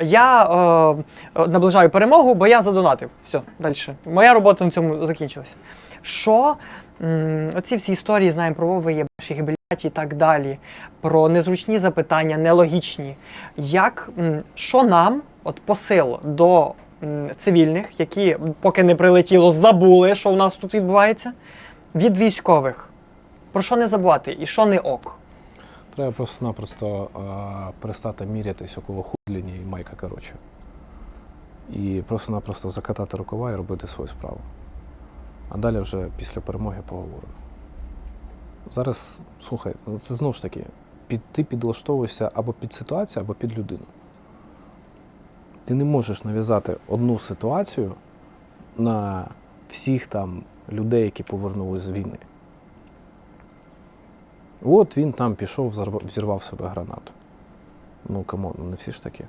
Я е, наближаю перемогу, бо я задонатив. Все, далі. Моя робота на цьому закінчилася. Що м, оці всі історії знаємо про Вови є блядь, і так далі, про незручні запитання, нелогічні. Як, м, що нам, от посил до м, цивільних, які поки не прилетіло, забули, що у нас тут відбувається, від військових? Про що не забувати і що не ок? Треба просто-напросто перестати мірятись около худліні і майка коротше. І просто-напросто закатати рукава і робити свою справу. А далі вже після перемоги поговоримо. Зараз, слухай, це знову ж таки, під, ти підлаштовуєшся або під ситуацію, або під людину. Ти не можеш нав'язати одну ситуацію на всіх там людей, які повернулись з війни. От він там пішов, взірвав себе гранату. Ну камон, ну не всі ж такі.